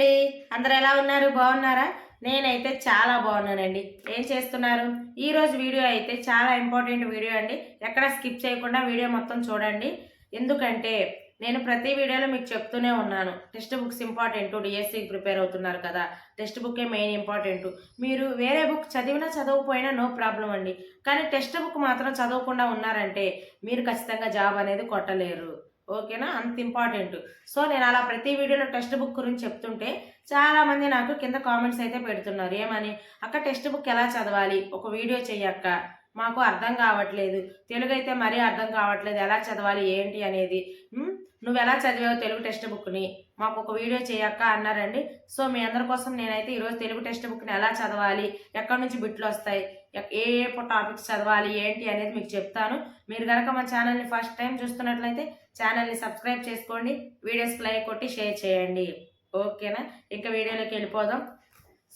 అండి అందరు ఎలా ఉన్నారు? బాగున్నారా? నేనైతే చాలా బాగున్నానండి. ఏం చేస్తున్నారు? ఈ రోజు వీడియో అయితే చాలా ఇంపార్టెంట్ వీడియో అండి. ఎక్కడ స్కిప్ చేయకుండా వీడియో మొత్తం చూడండి. ఎందుకంటే నేను ప్రతి వీడియోలో మీకు చెప్తూనే ఉన్నాను. టెక్స్ట్ బుక్స్ ఇంపార్టెంట్ డిఎస్సికి ప్రిపేర్ అవుతున్నారు కదా. టెక్స్ట్ బుక్కే మెయిన్ ఇంపార్టెంట్. మీరు వేరే బుక్ చదివినా చదవకపోయినా నో ప్రాబ్లం అండి. కానీ టెక్స్ట్ బుక్ మాత్రం చదవకుండా ఉన్నారంటే మీరు ఖచ్చితంగా జాబ్ అనేది కొట్టలేరు. ఓకేనా? అంత ఇంపార్టెంట్. సో నేను అలా ప్రతి వీడియోలో టెక్స్ట్ బుక్ గురించి చెప్తుంటే చాలామంది నాకు కింద కామెంట్స్ అయితే పెడుతున్నారు. ఏమని? అక్క టెక్స్ట్ బుక్ ఎలా చదవాలి? ఒక వీడియో చెయ్యక్క మాకు అర్థం కావట్లేదు. తెలుగు అయితే మరీ అర్థం కావట్లేదు. ఎలా చదవాలి? ఏంటి అనేది? నువ్వు ఎలా చదివావు తెలుగు టెక్స్ట్ బుక్ని? మాకు ఒక వీడియో చేయక్క అన్నారండి. సో మీ అందరి కోసం నేనైతే ఈరోజు తెలుగు టెక్స్ట్ బుక్ని ఎలా చదవాలి? ఎక్కడి నుంచి బిట్లు వస్తాయి? ఎక్- ఏ ఏ టాపిక్స్ చదవాలి? ఏంటి అనేది మీకు చెప్తాను. మీరు కనుక మా ఛానల్ని ఫస్ట్ టైం చూస్తున్నట్లయితే ఛానల్ని సబ్స్క్రైబ్ చేసుకోండి వీడియోస్కి లైక్ కొట్టి షేర్ చేయండి. ఓకేనా? ఇంకా వీడియోలోకి వెళ్ళిపోదాం.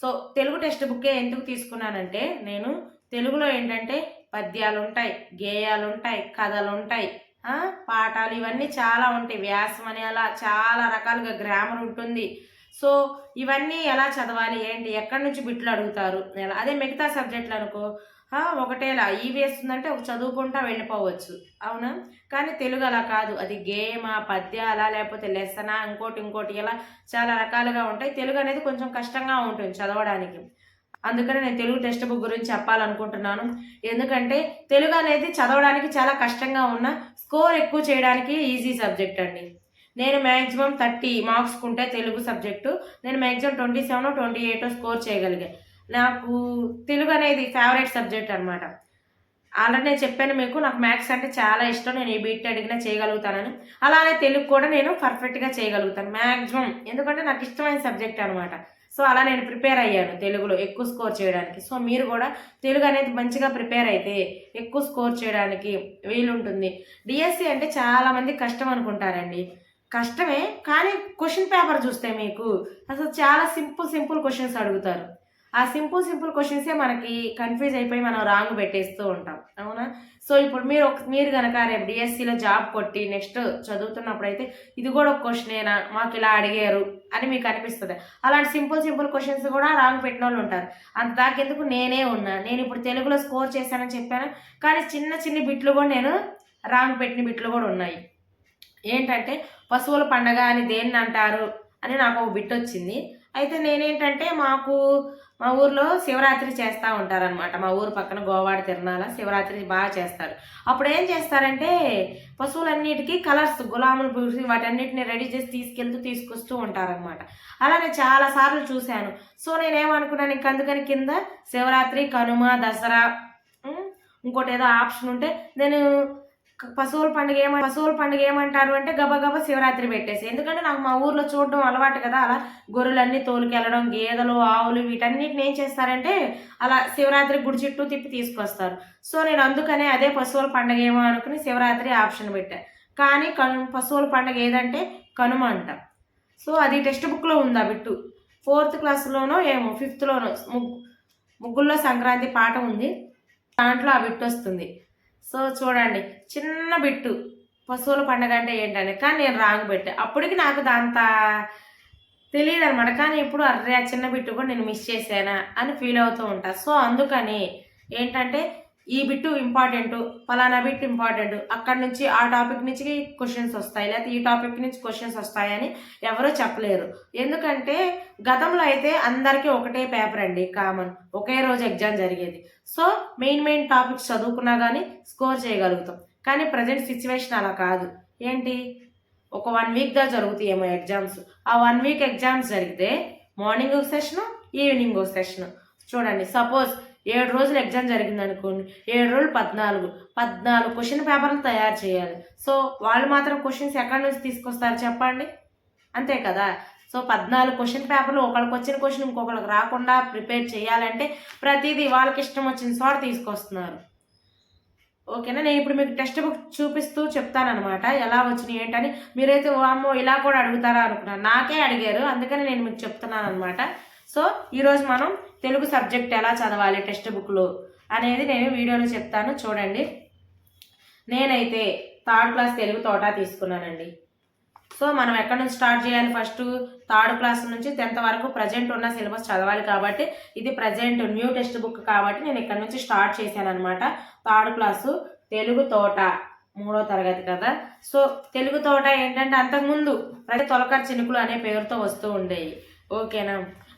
సో తెలుగు టెక్స్ట్ బుక్కే ఎందుకు తీసుకున్నానంటే నేను తెలుగులో ఏంటంటే పద్యాలు ఉంటాయి గేయాలు ఉంటాయి కథలు ఉంటాయి పాఠాలు ఇవన్నీ చాలా ఉంటాయి. వ్యాసం అని అలా చాలా రకాలుగా గ్రామర్ ఉంటుంది. సో ఇవన్నీ ఎలా చదవాలి? ఏంటి? ఎక్కడి నుంచి బిట్లు అడుగుతారు? అదే మిగతా సబ్జెక్టులు అనుకో ఒకటేలా ఈ వేస్తుందంటే ఒక చదువుకుంటా వెళ్ళిపోవచ్చు. అవునా? కానీ తెలుగు అలా కాదు. అది గేమా పద్యాలా లేకపోతే లెసనా ఇంకోటి ఇంకోటి ఇలా చాలా రకాలుగా ఉంటాయి. తెలుగు అనేది కొంచెం కష్టంగా ఉంటుంది చదవడానికి. అందుకని నేను తెలుగు టెక్స్ట్ బుక్ గురించి చెప్పాలనుకుంటున్నాను. ఎందుకంటే తెలుగు అనేది చదవడానికి చాలా కష్టంగా ఉన్న స్కోర్ ఎక్కువ చేయడానికి ఈజీ సబ్జెక్ట్ అండి. నేను మ్యాక్సిమం థర్టీ మార్క్స్ కుంటే తెలుగు సబ్జెక్టు. నేను maximum twenty seven twenty eight score చేయగలిగాను నాకు తెలుగు అనేది ఫేవరెట్ సబ్జెక్ట్ అనమాట ఆల్రెడీ నేను చెప్పాను మీకు నాకు మ్యాథ్స్ అంటే చాలా ఇష్టం. నేను ఏ బీట్ అడిగినా చేయగలుగుతానని. అలానే తెలుగు కూడా నేను పర్ఫెక్ట్గా చేయగలుగుతాను మ్యాక్సిమం ఎందుకంటే నాకు ఇష్టమైన సబ్జెక్ట్ అనమాట సో అలా నేను ప్రిపేర్ అయ్యాను తెలుగులో ఎక్కువ స్కోర్ చేయడానికి. సో మీరు కూడా తెలుగు అనేది మంచిగా ప్రిపేర్ అయితే ఎక్కువ స్కోర్ చేయడానికి వీలుంటుంది. డిఎస్సి అంటే చాలామంది కష్టం అనుకుంటారండి. కష్టమే కానీ క్వశ్చన్ పేపర్ చూస్తే మీకు అసలు చాలా సింపుల్ సింపుల్ క్వశ్చన్స్ అడుగుతారు. ఆ సింపుల్ సింపుల్ క్వశ్చన్సే మనకి కన్ఫ్యూజ్ అయిపోయి మనం రాంగ్ పెట్టేస్తూ ఉంటాం. అవునా? సో ఇప్పుడు మీరు మీరు కనుక రేపు డిఎస్సిలో జాబ్ కొట్టి నెక్స్ట్ చదువుతున్నప్పుడు అయితే ఇది కూడా ఒక క్వశ్చనేనా? మాకు ఇలా అడిగారు అని మీకు అనిపిస్తుంది. అలాంటి సింపుల్ సింపుల్ క్వశ్చన్స్ కూడా రాంగ్ పెట్టిన వాళ్ళు ఉంటారు. అంత దాకెందుకు నేనే ఉన్నా? నేను ఇప్పుడు తెలుగులో స్కోర్ చేశానని చెప్పాను? కానీ చిన్న చిన్న బిట్లు కూడా నేను రాంగ్ పెట్టిన బిట్లు కూడా ఉన్నాయి. ఏంటంటే పశువుల పండగ అని దేన్ని అంటారు అని నాకు ఒక బిట్ వచ్చింది. అయితే నేనేంటంటే మాకు మా ఊర్లో శివరాత్రి చేస్తూ ఉంటారనమాట మా ఊరు పక్కన గోవాడ తిరణాల శివరాత్రి బాగా చేస్తారు. అప్పుడు ఏం చేస్తారంటే పశువులన్నిటికీ కలర్స్ గులాములు పూసి వాటన్నిటిని రెడీ చేసి తీసుకెళ్తూ తీసుకొస్తూ ఉంటారనమాట అలా నేను చాలా సార్లు చూశాను. సో నేనేమనుకున్నాను ఇంక అందుకని కింద శివరాత్రి కనుమ దసరా ఇంకోటి ఏదో ఆప్షన్ ఉంటే నేను పశువుల పండుగ ఏమ పశువుల పండుగ ఏమంటారు అంటే గబగబా శివరాత్రి పెట్టేసి. ఎందుకంటే నాకు మా ఊర్లో చూడడం అలవాటు కదా అలా గొర్రెలన్నీ తోలుకెళ్ళడం గేదెలు ఆవులు వీటన్నిటిని ఏం చేస్తారంటే అలా శివరాత్రి గుడి చుట్టూ తిప్పి తీసుకొస్తారు. సో నేను అందుకనే అదే పశువుల పండుగ ఏమో అనుకుని శివరాత్రి ఆప్షన్ పెట్టా. కానీ కను పశువుల పండుగ ఏదంటే కనుమ అంట. సో అది టెక్స్ట్ బుక్లో ఉంది ఆ బిట్టు. ఫోర్త్ క్లాస్లోనో ఏమో ఫిఫ్త్లోనో ముగ్గు ముగ్గుల్లో సంక్రాంతి పాట ఉంది. దాంట్లో ఆ బిట్టు వస్తుంది. సో చూడండి చిన్న బిట్టు. పశువుల పండగ అంటే ఏంటని. కానీ నేను రాంగ్ పెట్టా. అప్పటికి నాకు దాంత తెలియదు అనమాట కానీ ఇప్పుడు అర్రే ఆ చిన్న బిట్టు కూడా నేను మిస్ చేశానా అని ఫీల్ అవుతూ ఉంటా. సో అందుకని ఏంటంటే ఈ బిట్టు ఇంపార్టెంట్ ఫలానా బిట్ ఇంపార్టెంట్ అక్కడ నుంచి ఆ టాపిక్ నుంచి క్వశ్చన్స్ వస్తాయి. లేకపోతే ఈ టాపిక్ నుంచి క్వశ్చన్స్ వస్తాయని ఎవరూ చెప్పలేరు. ఎందుకంటే గతంలో అయితే అందరికీ ఒకటే పేపర్ అండి కామన్ ఒకే రోజు ఎగ్జామ్ జరిగేది. సో మెయిన్ మెయిన్ టాపిక్స్ చదువుకున్నా కానీ స్కోర్ చేయగలుగుతాం. కానీ ప్రజెంట్ సిచ్యువేషన్ అలా కాదు. ఏంటి? ఒక వన్ వీక్ దా జరుగుతాయేమో ఎగ్జామ్స్. ఆ వన్ వీక్ ఎగ్జామ్స్ జరిగితే మార్నింగ్ ఒక సెషన్ ఈవినింగ్ ఒక సెషన్. చూడండి సపోజ్ ఏడు రోజులు ఎగ్జామ్ జరిగింది అనుకోండి ఏడు రోజులు పద్నాలుగు. పద్నాలుగు క్వశ్చన్ పేపర్లు తయారు చేయాలి. సో వాళ్ళు మాత్రం క్వశ్చన్స్ ఎక్కడి నుంచి తీసుకొస్తారు చెప్పండి? అంతే కదా. సో పద్నాలుగు క్వశ్చన్ పేపర్లు ఒకళ్ళకి వచ్చిన క్వశ్చన్ ఇంకొకరికి రాకుండా ప్రిపేర్ చేయాలంటే ప్రతిదీ వాళ్ళకి ఇష్టం వచ్చిన చోట తీసుకొస్తున్నారు. ఓకేనా? నేను ఇప్పుడు మీకు టెక్స్ట్ బుక్ చూపిస్తూ చెప్తానమాట ఎలా వచ్చినాయి ఏంటని. మీరైతే వామ్మో ఇలా కూడా అడుగుతారా అనుకున్నాను నాకే అడిగారు అందుకని నేను మీకు చెప్తున్నాను అనమాట సో ఈరోజు మనం తెలుగు సబ్జెక్ట్ ఎలా చదవాలి టెక్స్ట్ బుక్లో అనేది నేను వీడియోలో చెప్తాను. చూడండి. నేనైతే థర్డ్ క్లాస్ తెలుగు తోట తీసుకున్నానండి. సో మనం ఎక్కడి నుంచి స్టార్ట్ చేయాలి? ఫస్ట్ థర్డ్ క్లాస్ నుంచి టెన్త్ వరకు ప్రజెంట్ ఉన్న సిలబస్ చదవాలి కాబట్టి ఇది ప్రజెంట్ న్యూ టెక్స్ట్ బుక్ కాబట్టి నేను ఇక్కడ నుంచి స్టార్ట్ చేశాను అనమాట థర్డ్ క్లాసు తెలుగు తోట మూడో తరగతి కదా. సో తెలుగు తోట ఏంటంటే అంతకుముందు ప్రతి తొలకర చినుకులు అనే పేరుతో వస్తూ ఉండేవి. ఓకేనా?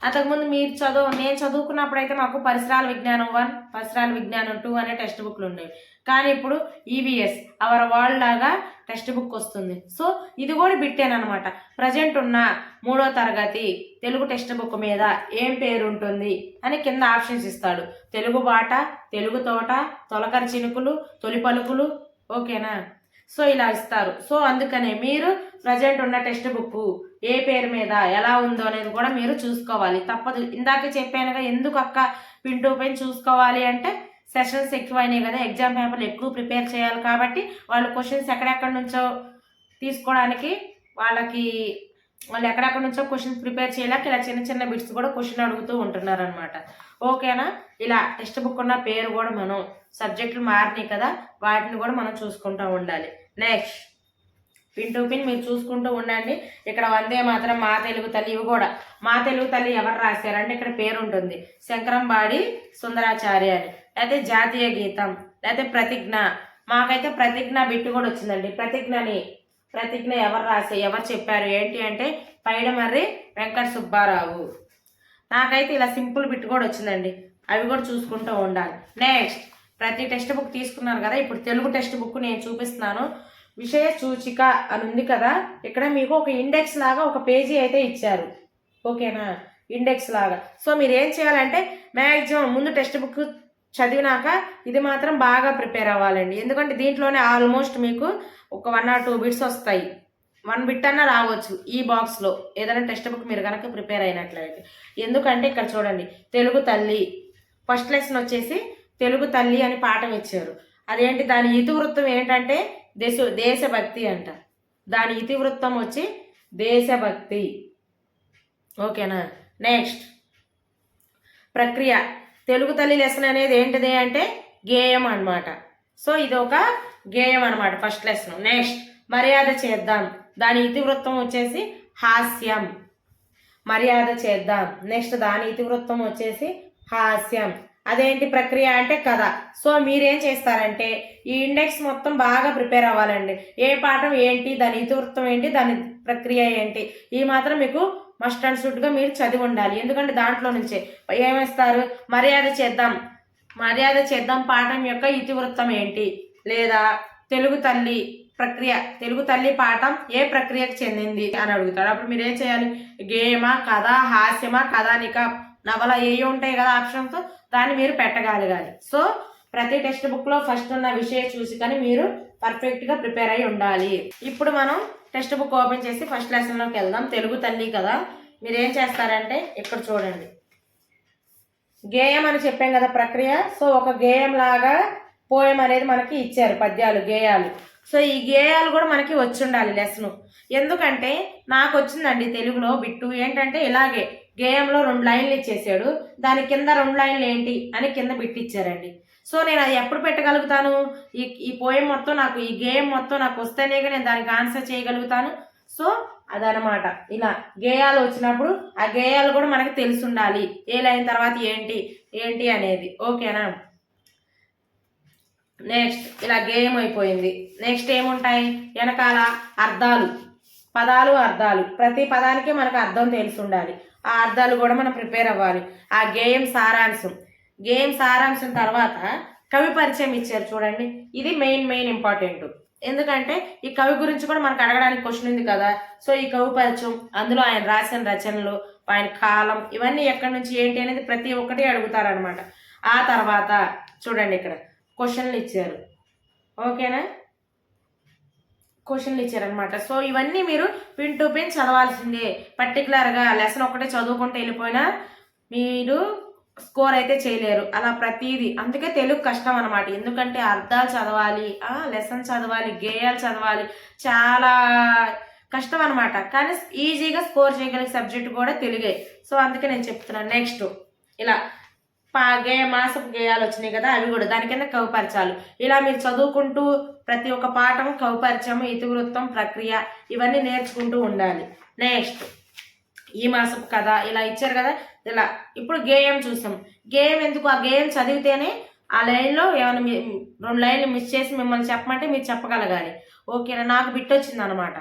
అంతకుముందు మీరు చదువు నేను చదువుకున్నప్పుడు అయితే మాకు పరిసరాల విజ్ఞానం వన్ పరిసరాల విజ్ఞానం టూ అనే టెక్స్ట్ బుక్లు ఉండేవి. కానీ ఇప్పుడు ఈవీఎస్ అవర్ వరల్డ్ లాగా టెక్స్ట్ బుక్ వస్తుంది. సో ఇది కూడా బిట్టేనమాట ప్రజెంట్ ఉన్న మూడో తరగతి తెలుగు టెక్స్ట్ బుక్ మీద ఏం పేరు ఉంటుంది అని కింద ఆప్షన్స్ ఇస్తాడు. తెలుగు బాట తెలుగు తోట తొలకర చినుకులు తొలి పలుకులు ఓకేనా? సో ఇలా ఇస్తారు. సో అందుకనే మీరు ప్రజెంట్ ఉన్న టెక్స్ట్ బుక్ ఏ పేరు మీద ఎలా ఉందో అనేది కూడా మీరు చూసుకోవాలి. తప్పదు. ఇందాక చెప్పానుగా ఎందుకు అక్క పింటూ పైన చూసుకోవాలి అంటే సెషన్స్ ఎక్కువ అయినాయి కదా ఎగ్జామ్ పేపర్లు ఎక్కువ ప్రిపేర్ చేయాలి కాబట్టి వాళ్ళు క్వశ్చన్స్ ఎక్కడెక్కడి నుంచో తీసుకోవడానికి వాళ్ళకి వాళ్ళు ఎక్కడెక్కడి నుంచో క్వశ్చన్స్ ప్రిపేర్ చేయలేక ఇలా చిన్న చిన్న బిట్స్ కూడా క్వశ్చన్ అడుగుతూ ఉంటున్నారు అనమాట ఓకేనా? ఇలా టెక్స్ట్ బుక్ ఉన్న పేరు కూడా మనం సబ్జెక్టులు మారినాయి కదా వాటిని కూడా మనం చూసుకుంటూ ఉండాలి. నెక్స్ట్ పిన్ టు పిన్ మీరు చూసుకుంటూ ఉండండి. ఇక్కడ వందే మాత్రం మా తెలుగు తల్లి ఇవి కూడా. మా తెలుగు తల్లి ఎవరు రాశారంటే ఇక్కడ పేరు ఉంటుంది. శంకరంబాడి సుందరాచార్య అని. లేకపోతే జాతీయ గీతం లేకపోతే ప్రతిజ్ఞ. మాకైతే ప్రతిజ్ఞ బిట్టు కూడా వచ్చిందండి. ప్రతిజ్ఞని ప్రతిజ్ఞ ఎవరు రాసే ఎవరు చెప్పారు ఏంటి అంటే పైడమర్రి వెంకట సుబ్బారావు. నాకైతే ఇలా సింపుల్ బిట్ కూడా వచ్చిందండి. అవి కూడా చూసుకుంటూ ఉండాలి. నెక్స్ట్ ప్రతి టెక్స్ట్ బుక్ తీసుకున్నాను కదా ఇప్పుడు తెలుగు టెక్స్ట్ బుక్ నేను చూపిస్తున్నాను. విషయ సూచిక అని ఉంది కదా ఇక్కడ మీకు ఒక ఇండెక్స్ లాగా ఒక పేజీ అయితే ఇచ్చారు. ఓకేనా? ఇండెక్స్ లాగా. సో మీరు ఏం చేయాలంటే మ్యాక్సిమం ముందు టెక్స్ట్ బుక్ చదివినాక ఇది మాత్రం బాగా ప్రిపేర్ అవ్వాలండి. ఎందుకంటే దీంట్లోనే ఆల్మోస్ట్ మీకు ఒక వన్ ఆర్ టూ బిట్స్ వస్తాయి. వన్ బిట్ అన్నా రావచ్చు ఈ బాక్స్లో ఏదైనా టెక్స్ట్ బుక్ మీరు కనుక ప్రిపేర్ అయినట్లయితే. ఎందుకంటే ఇక్కడ చూడండి తెలుగు తల్లి. ఫస్ట్ లెసన్ వచ్చేసి తెలుగు తల్లి అని పాఠం ఇచ్చారు. అదేంటి? దాని ఇతివృత్తం ఏంటంటే దేశ దేశభక్తి అంట. దాని ఇతివృత్తం వచ్చి దేశభక్తి. ఓకేనా? నెక్స్ట్ ప్రక్రియ. తెలుగు తల్లి లెసన్ అనేది ఏంటిది అంటే గేయం అన్నమాట. సో ఇది ఒక గేయం అన్నమాట ఫస్ట్ లెసన్ నెక్స్ట్ మర్యాద చేద్దాం. దాని ఇతివృత్తం వచ్చేసి హాస్యం. మర్యాద చేద్దాం. నెక్స్ట్ దాని ఇతివృత్తం వచ్చేసి హాస్యం. అదేంటి ప్రక్రియ అంటే కథ. సో మీరేం చేస్తారంటే ఈ ఇండెక్స్ మొత్తం బాగా ప్రిపేర్ అవ్వాలండి. ఏ పాఠం ఏంటి దాని ఇతివృత్తం ఏంటి దాని ప్రక్రియ ఏంటి. ఈ మాత్రం మీకు మస్ట్ అండ్ షుడ్గా మీరు చదివి ఉండాలి. ఎందుకంటే దాంట్లో నుంచే ఏమిస్తారు? మర్యాద చేద్దాం. మర్యాద చేద్దాం పాఠం యొక్క ఇతివృత్తం ఏంటి? లేదా తెలుగు తల్లి ప్రక్రియ తెలుగు తల్లి పాఠం ఏ ప్రక్రియకు చెందింది అని అడుగుతాడు. అప్పుడు మీరు ఏం చేయాలి? గేయమా కథ హాస్యమా కథానిక నవల ఏ ఉంటాయి కదా ఆప్షన్స్? దాన్ని మీరు పెట్టగలగాలి. సో ప్రతి టెక్స్ట్ బుక్లో ఫస్ట్ ఉన్న విషయం చూసి కానీ మీరు పర్ఫెక్ట్గా ప్రిపేర్ అయి ఉండాలి. ఇప్పుడు మనం టెక్స్ట్ బుక్ ఓపెన్ చేసి ఫస్ట్ లెసన్లోకి వెళ్దాం. తెలుగు తల్లి కదా. మీరు ఏం చేస్తారంటే ఇక్కడ చూడండి. గేయం అని చెప్పాం కదా ప్రక్రియ. సో ఒక గేయం లాగా పోయం అనేది మనకి ఇచ్చారు పద్యాలు గేయాలు. సో ఈ గేయాలు కూడా మనకి వచ్చి ఉండాలి లెసన్ ఎందుకంటే నాకు వచ్చిందండి తెలుగులో బిట్టు. ఏంటంటే ఇలాగే గేయంలో రెండు లైన్లు ఇచ్చేసాడు. దాని కింద రెండు లైన్లు ఏంటి అని కింద బిట్టిచ్చారండి సో నేను అది ఎప్పుడు పెట్టగలుగుతాను? ఈ ఈ పోయం మొత్తం నాకు ఈ గేయం మొత్తం నాకు వస్తేనే నేను దానికి ఆన్సర్ చేయగలుగుతాను. సో అదనమాట ఇలా గేయాలు వచ్చినప్పుడు ఆ గేయాలు కూడా మనకి తెలిసి ఉండాలి ఏ లైన్ తర్వాత ఏంటి? ఏంటి అనేది. ఓకేనా? నెక్స్ట్ ఇలా గేయం అయిపోయింది. నెక్స్ట్ ఏముంటాయి? వెనకాల అర్థాలు. పదాలు అర్థాలు. ప్రతి పదానికి మనకు అర్థం తెలిసి ఉండాలి ఆ అర్థాలు కూడా మనం ప్రిపేర్ అవ్వాలి. ఆ గేయం సారాంశం. గేమ్ సారాంశం తర్వాత కవి పరిచయం ఇచ్చారు చూడండి. ఇది మెయిన్ మెయిన్ ఇంపార్టెంట్ ఎందుకంటే ఈ కవి గురించి కూడా మనకు అడగడానికి క్వశ్చన్ ఉంది కదా. సో ఈ కవి పరిచయం అందులో ఆయన రాసిన రచనలు ఆయన కాలం ఇవన్నీ ఎక్కడి నుంచి ఏంటి అనేది ప్రతి ఒక్కటి అడుగుతారనమాట ఆ తర్వాత చూడండి ఇక్కడ క్వశ్చన్లు ఇచ్చారు. ఓకేనా క్వశ్చన్లు ఇచ్చారనమాట సో ఇవన్నీ మీరు పిన్ టు పిన్ చదవాల్సిందే పర్టికులర్గా లెసన్ ఒకటే చదువుకుంటూ వెళ్ళిపోయినా మీరు స్కోర్ అయితే చేయలేరు. అలా ప్రతిదీ. అందుకే తెలుగు కష్టం అనమాట ఎందుకంటే అర్థాలు చదవాలి లెసన్ చదవాలి గేయాలు చదవాలి చాలా కష్టం అనమాట కానీ ఈజీగా స్కోర్ చేయగలిగే సబ్జెక్ట్ కూడా తెలుగే. సో అందుకే నేను చెప్తున్నాను నెక్స్ట్ ఇలా పా గే మాసపు గేయాలు వచ్చినాయి కదా అవి కూడా దాని కింద కవిపరచాలు ఇలా మీరు చదువుకుంటూ ప్రతి ఒక్క పాఠం కవిపరిచయం ఇతివృత్తం ప్రక్రియ ఇవన్నీ నేర్చుకుంటూ ఉండాలి. నెక్స్ట్ ఈ మాసపు కథ ఇలా ఇచ్చారు కదా? ఇలా. ఇప్పుడు గేయం చూసాం. గేయం ఎందుకు? ఆ గేయం చదివితేనే ఆ లైన్లో ఏమైనా మీ రెండు లైన్లు మిస్ చేసి మిమ్మల్ని చెప్పమంటే మీరు చెప్పగలగాలి. ఓకేనా? నాకు బిట్ వచ్చింది అనమాట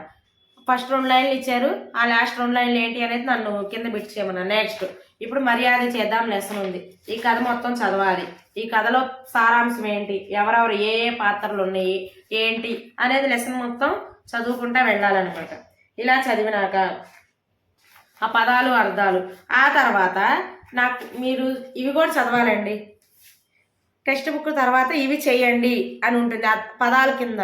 ఫస్ట్ రెండు లైన్లు ఇచ్చారు. ఆ లాస్ట్ రెండు లైన్లు ఏంటి అనేది నన్ను కింద బిట్ చేయమన్నా. నెక్స్ట్. ఇప్పుడు మర్యాద చేద్దాం లెసన్ ఉంది. ఈ కథ మొత్తం చదవాలి. ఈ కథలో సారాంశం ఏంటి? ఎవరెవరు ఏ ఏ పాత్రలు ఉన్నాయి? ఏంటి? అనేది లెసన్ మొత్తం చదువుకుంటా వెళ్ళాలన్నమాట ఇలా చదివినాక ఆ పదాలు అర్థాలు. ఆ తర్వాత నాకు మీరు ఇవి కూడా చదవాలండి. టెక్స్ట్ బుక్ తర్వాత ఇవి చేయండి అని ఉంటుంది. ఆ పదాల కింద.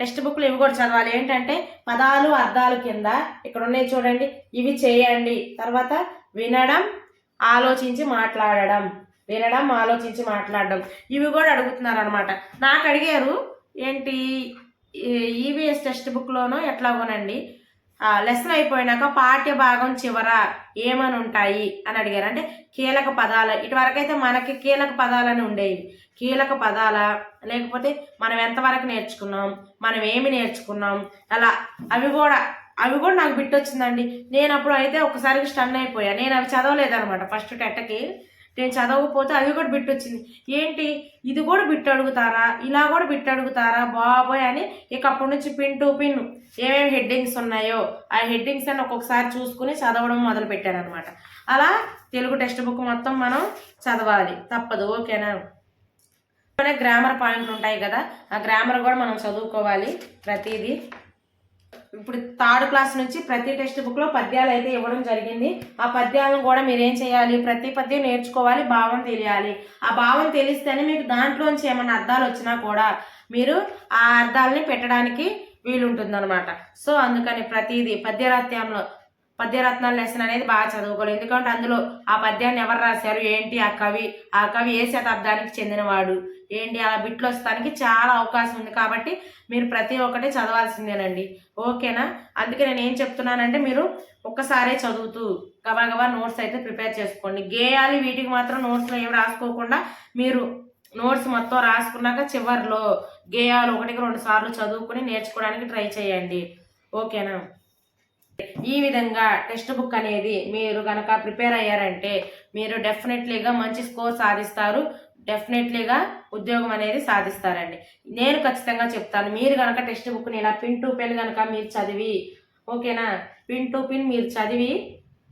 టెక్స్ట్ బుక్లు ఇవి కూడా చదవాలి. ఏంటంటే పదాలు అర్థాలు కింద ఇక్కడ ఉన్నాయి చూడండి. ఇవి చేయండి. తర్వాత వినడం ఆలోచించి మాట్లాడడం. వినడం ఆలోచించి మాట్లాడడం. ఇవి కూడా అడుగుతున్నారు అనమాట నాకు అడిగారు ఏంటి ఈవీఎస్ టెక్స్ట్ బుక్లోనో ఎట్లాగోనండి? లెసన్ అయిపోయినాక పాఠ్య భాగం చివర ఏమని ఉంటాయి అని అడిగారు. అంటే కీలక పదాలు ఇటువరకైతే మనకి కీలక పదాలని ఉండేవి. కీలక పదాల లేకపోతే మనం ఎంతవరకు నేర్చుకున్నాం మనం ఏమి నేర్చుకున్నాం అలా అవి కూడా అవి కూడా నాకు బిట్టొచ్చిందండి. నేను అప్పుడు అయితే ఒకసారికి స్టన్ అయిపోయా. నేను అవి చదవలేదనమాట ఫస్ట్ టెట్టకి నేను చదవకపోతే అవి కూడా బిట్ వచ్చింది ఏంటి? ఇది కూడా బిట్ అడుగుతారా ఇలా కూడా బిట్ అడుగుతారా బాబోయ్ అని ఇక అప్పటి నుంచి పిన్ టు పిన్ ఏమేమి హెడ్డింగ్స్ ఉన్నాయో ఆ హెడ్డింగ్స్ అని ఒక్కొక్కసారి చూసుకుని చదవడం మొదలు పెట్టానమాట అలా తెలుగు టెక్స్ట్ బుక్ మొత్తం మనం చదవాలి. తప్పదు ఓకేనా? గ్రామర్ పాయింట్లు ఉంటాయి కదా ఆ గ్రామర్ కూడా మనం చదువుకోవాలి ప్రతిదీ. ఇప్పుడు థర్డ్ క్లాస్ నుంచి ప్రతి టెక్స్ట్ బుక్లో పద్యాలు అయితే ఇవ్వడం జరిగింది. ఆ పద్యాలను కూడా మీరు ఏం చేయాలి? ప్రతి పద్యం నేర్చుకోవాలి భావం తెలియాలి. ఆ భావం తెలిస్తేనే మీకు దాంట్లోంచి ఏమైనా అర్థాలు వచ్చినా కూడా మీరు ఆ అర్థాలని పెట్టడానికి వీలుంటుందన్నమాట. సో అందుకని ప్రతిదీ పద్యరాత్యంలో పద్యరత్నాల లెసన్ అనేది బాగా చదువుకోవాలి. ఎందుకంటే అందులో ఆ పద్యాన్ని ఎవరు రాశారు? ఏంటి ఆ కవి? ఆ కవి ఏ శతాబ్దానికి చెందినవాడు? ఏంటి? అలా బిట్లు వస్తానికి చాలా అవకాశం ఉంది. కాబట్టి మీరు ప్రతి ఒక్కటి చదవాల్సిందేనండి. ఓకేనా? అందుకే నేను ఏం చెప్తున్నానంటే మీరు ఒక్కసారే చదువుతూ గబా నోట్స్ అయితే ప్రిపేర్ చేసుకోండి. గేయాలి వీటికి మాత్రం నోట్స్లో ఏం రాసుకోకుండా మీరు నోట్స్ మొత్తం రాసుకున్నాక చివరిలో గేయాలు ఒకటికి రెండు సార్లు చదువుకుని నేర్చుకోవడానికి ట్రై చేయండి. ఓకేనా? ఈ విధంగా టెక్స్ట్ బుక్ అనేది మీరు కనుక ప్రిపేర్ అయ్యారంటే మీరు డెఫినెట్లీగా మంచి స్కోర్ సాధిస్తారు. డెఫినెట్లీగా ఉద్యోగం అనేది సాధిస్తారండి. నేను ఖచ్చితంగా చెప్తాను మీరు కనుక టెక్స్ట్ బుక్ని ఇలా పిన్ టు పెన్ కనుక మీరు చదివి ఓకేనా? పిన్ టు పిన్ మీరు చదివి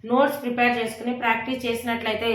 నోట్స్ ప్రిపేర్ చేసుకుని ప్రాక్టీస్ చేసినట్లయితే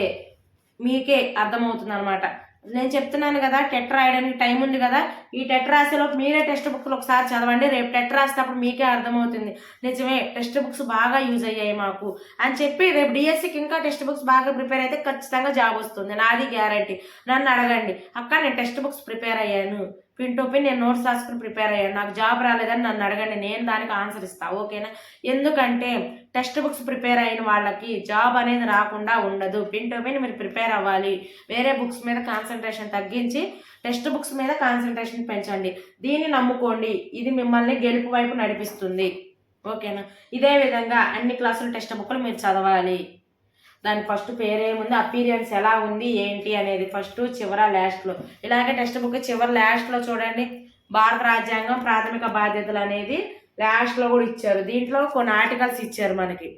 మీకే అర్థమవుతుంది అనమాట నేను చెప్తున్నాను కదా టెట్ రాయడానికి టైం ఉంది కదా. ఈ టెట్ రాసేలోపు మీరే టెక్స్ట్ బుక్లు ఒకసారి చదవండి. రేపు టెట్ రాసేటప్పుడు మీకే అర్థమవుతుంది. నిజమే టెక్స్ట్ బుక్స్ బాగా యూజ్ అయ్యాయి మాకు. అని చెప్పి రేపు డిఎస్సికి ఇంకా టెక్స్ట్ బుక్స్ బాగా ప్రిపేర్ అయితే ఖచ్చితంగా జాబ్ వస్తుంది. నాది గ్యారంటీ. నన్ను అడగండి. అక్క నేను టెక్స్ట్ బుక్స్ ప్రిపేర్ అయ్యాను. పిన్ టు పిన్ నేను నోట్స్ రాసుకుని ప్రిపేర్ అయ్యాను. నాకు జాబ్ రాలేదని నన్ను అడగండి నేను దానికి ఆన్సర్ ఇస్తా ఓకేనా? ఎందుకంటే టెక్స్ట్ బుక్స్ ప్రిపేర్ అయిన వాళ్ళకి జాబ్ అనేది రాకుండా ఉండదు. పిన్ టు పిన్ మీరు ప్రిపేర్ అవ్వాలి. వేరే బుక్స్ మీద కాన్సన్ట్రేషన్ తగ్గించి టెక్స్ట్ బుక్స్ మీద కాన్సన్ట్రేషన్ పెంచండి. దీన్ని నమ్ముకోండి. ఇది మిమ్మల్ని గెలుపు వైపు నడిపిస్తుంది. ఓకేనా? ఇదే విధంగా అన్ని క్లాసులు టెక్స్ట్ బుక్లు మీరు చదవాలి. దాని ఫస్ట్ పేరేముంది అపీరియన్స్ ఎలా ఉంది? ఏంటి అనేది ఫస్ట్ చివర లాస్ట్లో ఇలాగే టెక్స్ట్ బుక్ చివరి లాస్ట్లో చూడండి. భారత రాజ్యాంగం ప్రాథమిక బాధ్యతలు అనేది లాస్ట్లో కూడా ఇచ్చారు. దీంట్లో కొన్ని ఆర్టికల్స్ ఇచ్చారు మనకి.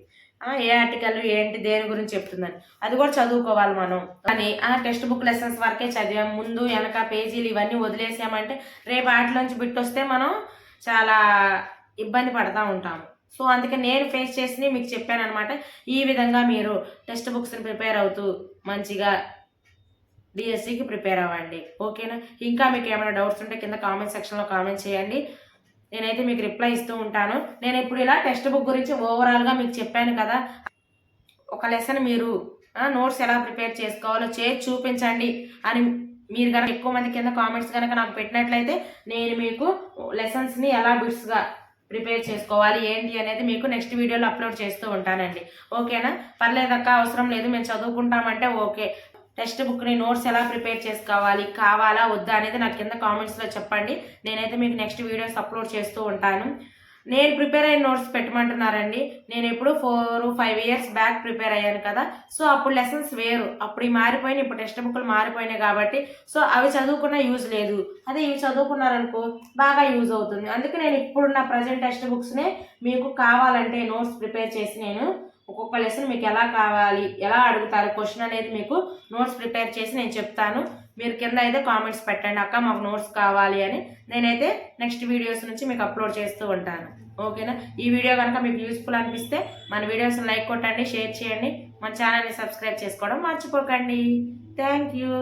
ఏ ఆర్టికల్ ఏంటి దేని గురించి చెప్తుందని అది కూడా చదువుకోవాలి మనం. కానీ ఆ టెక్స్ట్ బుక్ లెసన్స్ వరకే చదివాం. ముందు వెనక పేజీలు ఇవన్నీ వదిలేసామంటే రేపు వాటిలోంచి బిట్టొస్తే మనం చాలా ఇబ్బంది పడతా ఉంటాము. సో అందుకే నేను ఫేస్ చేసి మీకు చెప్పాను అనమాట ఈ విధంగా మీరు టెక్స్ట్ బుక్స్ని ప్రిపేర్ అవుతూ మంచిగా డిఎస్సికి ప్రిపేర్ అవ్వండి. ఓకేనా ఇంకా మీకు ఏమైనా డౌట్స్ ఉంటే కింద కామెంట్ సెక్షన్లో కామెంట్ చేయండి. నేనైతే మీకు రిప్లై ఇస్తూ ఉంటాను. నేను ఇప్పుడు ఇలా టెక్స్ట్ బుక్ గురించి ఓవరాల్గా మీకు చెప్పాను కదా. ఒక లెసన్ మీరు నోట్స్ ఎలా ప్రిపేర్ చేసుకోవాలో చేసి చూపించండి అని మీరు కనుక ఎక్కువ మంది కింద కామెంట్స్ కనుక నాకు పెట్టినట్లయితే నేను మీకు లెసన్స్ని ఎలా బిట్స్గా ప్రిపేర్ చేసుకోవాలి ఏంటి అనేది మీకు నెక్స్ట్ వీడియోలో అప్లోడ్ చేస్తూ ఉంటానండి. ఓకేనా? పర్లేదక్క అవసరం లేదు మేము చదువుకుంటామంటే ఓకే. టెక్స్ట్ బుక్ని నోట్స్ ఎలా ప్రిపేర్ చేసుకోవాలి కావాలా వద్దా అనేది నాకు కింద కామెంట్స్లో చెప్పండి. నేనైతే మీకు నెక్స్ట్ వీడియోస్ అప్లోడ్ చేస్తూ ఉంటాను. నేను ప్రిపేర్ అయిన నోట్స్ పెట్టమంటున్నారండి. నేను ఎప్పుడు four five years back prepare అయ్యాను కదా. సో అప్పుడు లెసన్స్ వేరు. అప్పుడు మారిపోయినాయి. ఇప్పుడు టెక్స్ట్ బుక్లు మారిపోయినాయి కాబట్టి. సో అవి చదువుకున్న యూజ్ లేదు. అదే ఇవి చదువుకున్నారనుకో బాగా యూజ్ అవుతుంది. అందుకే నేను ఇప్పుడున్న ప్రజెంట్ టెక్స్ట్ బుక్స్నే మీకు కావాలంటే నోట్స్ ప్రిపేర్ చేసి నేను ఒక్కొక్క లెసన్ మీకు ఎలా కావాలి ఎలా అడుగుతారు క్వశ్చన్ అనేది మీకు నోట్స్ ప్రిపేర్ చేసి నేను చెప్తాను. మీరు కింద అయితే కామెంట్స్ పెట్టండి అక్క మాకు నోట్స్ కావాలి అని. నేనైతే నెక్స్ట్ వీడియోస్ నుంచి మీకు అప్లోడ్ చేస్తూ ఉంటాను. ఓకేనా ఈ వీడియో కనుక మీకు యూస్ఫుల్ అనిపిస్తే మన వీడియోస్ లైక్ కొట్టండి షేర్ చేయండి. మన ఛానల్ని సబ్స్క్రైబ్ చేసుకోవడం మర్చిపోకండి. Thank you